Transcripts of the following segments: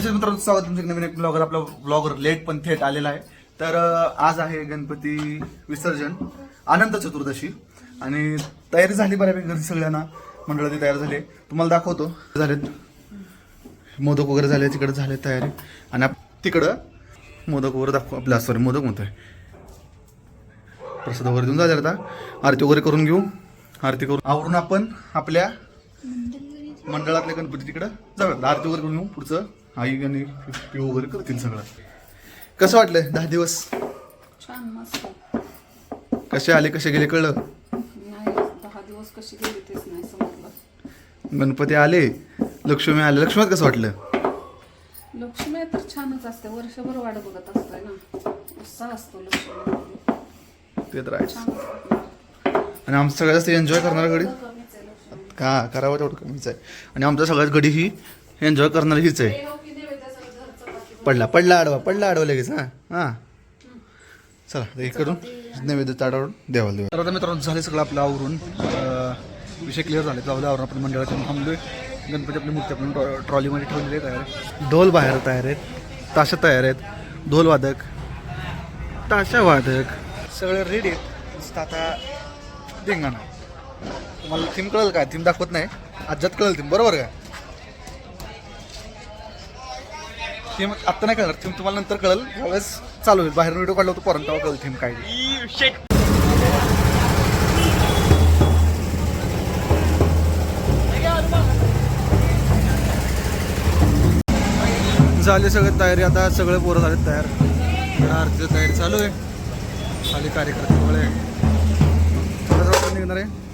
कशाच मित्रांनो स्वागत तुमचं नवीन एक ब्लॉगर आपला ब्लॉगर लेट पण थेट आलेला आहे. तर आज आहे गणपती विसर्जन अनंत चतुर्दशी. आणि तयारी झाली बऱ्यापैकी घरी सगळ्यांना. मंडळाची तयार झाली. तुम्हाला दाखवतो. झालेत मोदक वगैरे झाले तिकडे झाले तयारी. आणि आप- तिकडं मोदक वगैरे दाखवू आपल्या सॉरी मोदक म्हणतोय. प्रसाद वगैरे देऊन झाले आता. आरती वगैरे करून घेऊ. आरती करून आवरून आपण आपल्या मंडळातल्या गणपती तिकडं जाऊया आरती वगैरे करून घेऊ पुढचं. आई आणि पिऊ वगैरे करतील सगळं. कसं वाटलं दहा दिवस? छान मस्त. कसे आले कसे गेले कळलं? नाही दहा दिवस कशी गेली तेच नाही समजलं. गणपती आले लक्ष्मी आले. लक्ष्मीत कसं वाटलं? लक्ष्मी तर छानच असते. वर्षभर वाट बघत असतोय ना. उत्साह असतो लक्ष्मी ते तर आहेच. आणि आमचं सगळ्यात जास्त एन्जॉय करणारा गडी कमीच आहे लक्ष्मी. का? करावं तेवढं कमीच आहे. आणि आमच्या सगळ्यात गडी ही एन्जॉय करणारी हीच आहे हे हो की नैवेद्य सगळं घरचं बाकी. पडला पडला आडवा पडला आडवा लगेच हां हां. चला हे करून नैवेद्य ताडावरून देवाला देऊ तर आता मित्रांनो झाले सगळं आपलं आवरून. विषय क्लिअर झाले जाऊ आवरून आपण मंडळाच्या थांबलोय. गणपती आपली मूर्ती आपण ट्रॉ- ट्रॉलीमध्ये ठेवलेली आहे तयार ढोल बाहेर तयार आहेत ताशा तयार आहेत ढोल वादक ताशा वादक. सगळे रेडी आहेत. आता धिंगाणा तुम्हाला थीम कळेल का? थीम दाखवत नाही. आज्यात कळेल थीम बरोबर का? थीम आत्ता नाही कळणार थीम तुम्हाला नंतर कळेल. त्यावेळेस चालू होईल. बाहेर व्हिडिओ काढला होतो पोरांत तेव्हा कळेल थीम काय ते. झाली सगळी तयारी. आता सगळे पोरं झाले तयार. आरतीची तयारी चालू आहे. खाली कार्यकर्ते सगळे थोड्या वेळात आपण निघणार आहे.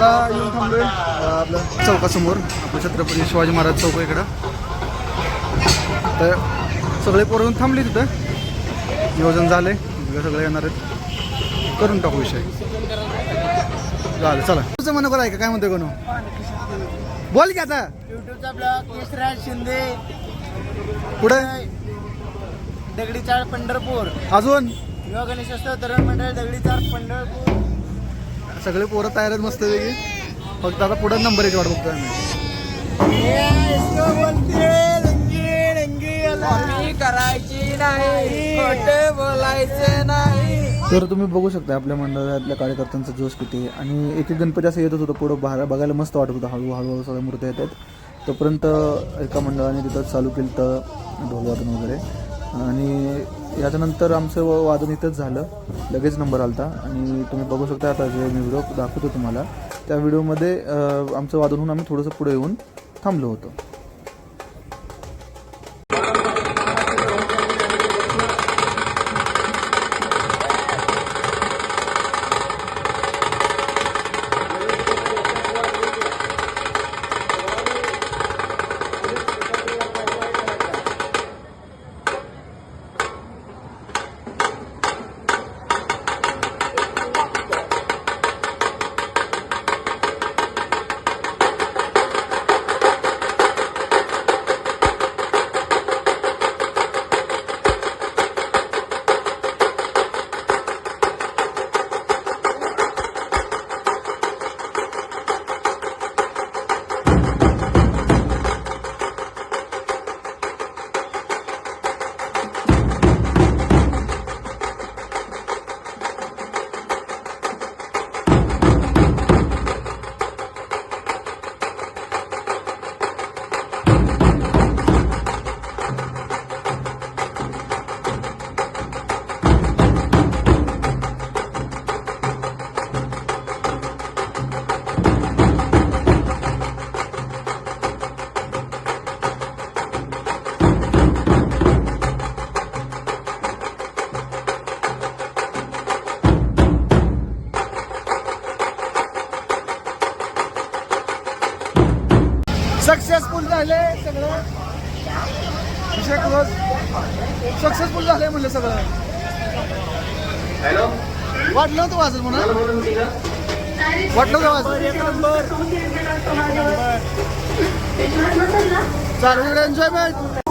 आता येऊन थांबलोय आपलं चौकासमोर आपलं छत्रपती शिवाजी महाराज चौक इकडं तर सगळे पोरं येऊन थांबले तिथं. नियोजन झाले सगळे येणार आहेत. करून टाकू विषय. झालं चला. तुझं आहे का? काय म्हणतोय कोण बोल की आता. युट्यूबचा ब्लॉग यशराज शिंदे. पुढे दगडी चाळ पंढरपूर. अजून? युवा गणेशोत्सव तरुण मंडळ दगडी चाळ पंढरपूर. सगळे पोरं तयार आहेत मस्त वेगळी फक्त आता पुढे नंबर एक वाट बघतोय आम्ही. करायची नाही खोटे बोलायचे नाही. तर तुम्ही बघू शकता आपल्या मंडळातल्या कार्यकर्त्यांचा जोश किती. आणि एक एक गणपती असं येतच होतं पुढं बाहेर बघायला मस्त वाटत होतं. हळू हळूहळू सगळ्या मूर्त्या येतात तोपर्यंत एका मंडळाने तिथं चालू केलं तर ढोलवादन वगैरे. आणि याच्यानंतर आमचं व- वादन इथंच झालं. लगेच नंबर आलता. आणि तुम्ही बघू शकता आता जे मी व्हिडिओ दाखवतो तुम्हाला. त्या व्हिडिओमध्ये आमचं वादन होऊन आम्ही थोडंसं पुढे येऊन थांबलो होतो. सक्सेसफुल झाले सगळं. विषय क्लोज सक्सेसफुल झाले म्हणलं सगळं. वाटलं होतं वाजत म्हणा. वाटलं होतं वाजत. चालू एन्जॉयमेंट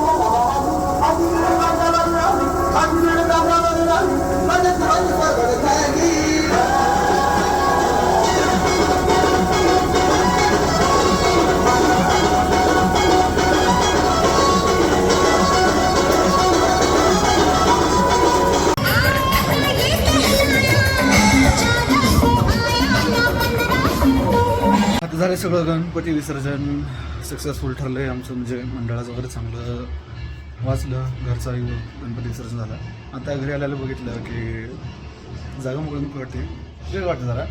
झालं सगळं गणपती विसर्जन. सक्सेसफुल ठरलं आहे आमचं म्हणजे मंडळाचं वगैरे चांगलं वाचलं. घरचा गणपती विसर्जन झालं. आता घरी आल्याला बघितलं की जागा मोकळी मोकळी वाटते. वेळ वाटतं जरा.